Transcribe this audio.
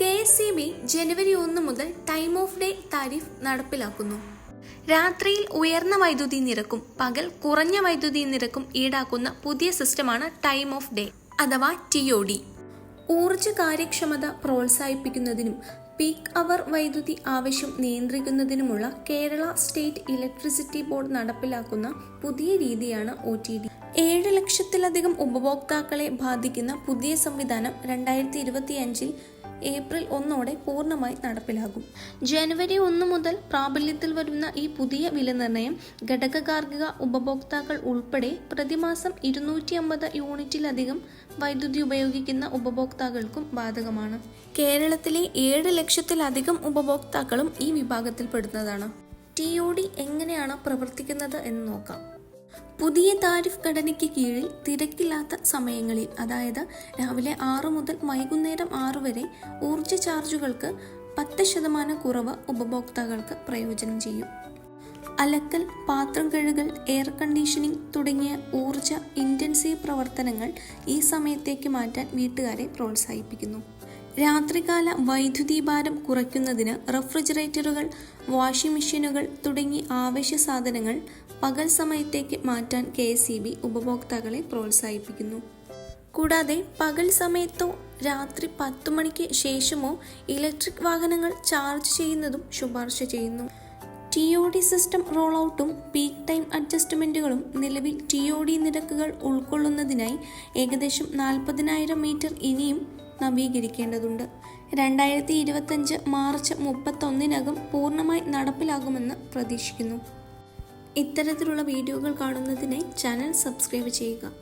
K S C B ജനുവരി ഒന്ന് മുതൽ ടൈം ഓഫ് ഡേ താരിഫ് നടപ്പിലാക്കുന്നു. രാത്രിയിൽ ഉയർന്ന വൈദ്യുതി നിരക്കും പകൽ കുറഞ്ഞ വൈദ്യുതി നിരക്കും ഈടാക്കുന്ന പുതിയ സിസ്റ്റമാണ് ടൈം ഓഫ് ഡേ അഥവാ ടി ഒ ഡി. ഊർജ കാര്യക്ഷമത പ്രോത്സാഹിപ്പിക്കുന്നതിനും പീക്ക് അവർ വൈദ്യുതി ആവശ്യം നിയന്ത്രിക്കുന്നതിനുമുള്ള കേരള സ്റ്റേറ്റ് ഇലക്ട്രിസിറ്റി ബോർഡ് നടപ്പിലാക്കുന്ന പുതിയ രീതിയാണ് ഒ ടി ഡി ഏഴ് ലക്ഷത്തിലധികം ഉപഭോക്താക്കളെ ബാധിക്കുന്ന പുതിയ സംവിധാനം രണ്ടായിരത്തി ഇരുപത്തിയഞ്ചിൽ ഏപ്രിൽ ഒന്നോടെ പൂർണമായി നടപ്പിലാകും. ജനുവരി ഒന്ന് മുതൽ പ്രാബല്യത്തിൽ വരുന്ന ഈ പുതിയ വിലനിർണയം ഘടകകാർഗിക ഉപഭോക്താക്കൾ ഉൾപ്പെടെ പ്രതിമാസം ഇരുന്നൂറ്റി അമ്പത് യൂണിറ്റിലധികം വൈദ്യുതി ഉപയോഗിക്കുന്ന ഉപഭോക്താക്കൾക്കും ബാധകമാണ്. കേരളത്തിലെ ഏഴ് ലക്ഷത്തിലധികം ഉപഭോക്താക്കളും ഈ വിഭാഗത്തിൽപ്പെടുന്നതാണ്. ടി ഒ ഡി എങ്ങനെയാണ് പ്രവർത്തിക്കുന്നത് എന്ന് നോക്കാം. പുതിയ താരിഫ് ഘടനയ്ക്ക് കീഴിൽ തിരക്കില്ലാത്ത സമയങ്ങളിൽ അതായത് രാവിലെ ആറ് മുതൽ വൈകുന്നേരം ആറ് വരെ ഊർജ ചാർജുകൾക്ക് പത്ത് ശതമാനം കുറവ് ഉപഭോക്താക്കൾക്ക് പ്രയോജനം ചെയ്യും. അലക്കൽ പാത്രം കഴുകൽ എയർ കണ്ടീഷനിംഗ് തുടങ്ങിയ ഊർജ ഇന്റൻസീവ് പ്രവർത്തനങ്ങൾ ഈ സമയത്തേക്ക് മാറ്റാൻ വീട്ടുകാരെ പ്രോത്സാഹിപ്പിക്കുന്നു. രാത്രികാല വൈദ്യുതി ഭാരം കുറയ്ക്കുന്നതിന് റെഫ്രിജറേറ്ററുകൾ വാഷിംഗ് മെഷീനുകൾ തുടങ്ങി ആവശ്യ സാധനങ്ങൾ പകൽ സമയത്തേക്ക് മാറ്റാൻ കെ എസ് ഉപഭോക്താക്കളെ പ്രോത്സാഹിപ്പിക്കുന്നു. കൂടാതെ പകൽ സമയത്തോ രാത്രി പത്തു മണിക്ക് ശേഷമോ ഇലക്ട്രിക് വാഹനങ്ങൾ ചാർജ് ചെയ്യുന്നതും ശുപാർശ ചെയ്യുന്നു. T O D system roll ഔട്ടും peak time അഡ്ജസ്റ്റ്മെന്റുകളും നിലവിൽ ടി ഒ ഡി നിരക്കുകൾ ഉൾക്കൊള്ളുന്നതിനായി ഏകദേശം നാൽപ്പതിനായിരം മീറ്റർ ഇനിയും നവീകരിക്കേണ്ടതുണ്ട്. രണ്ടായിരത്തി ഇരുപത്തഞ്ച് മാർച്ച് മുപ്പത്തൊന്നിനകം പൂർണമായി നടപ്പിലാകുമെന്ന് പ്രതീക്ഷിക്കുന്നു. ഇത്തരത്തിലുള്ള വീഡിയോകൾ കാണുന്നതിനായി ചാനൽ സബ്സ്ക്രൈബ് ചെയ്യുക.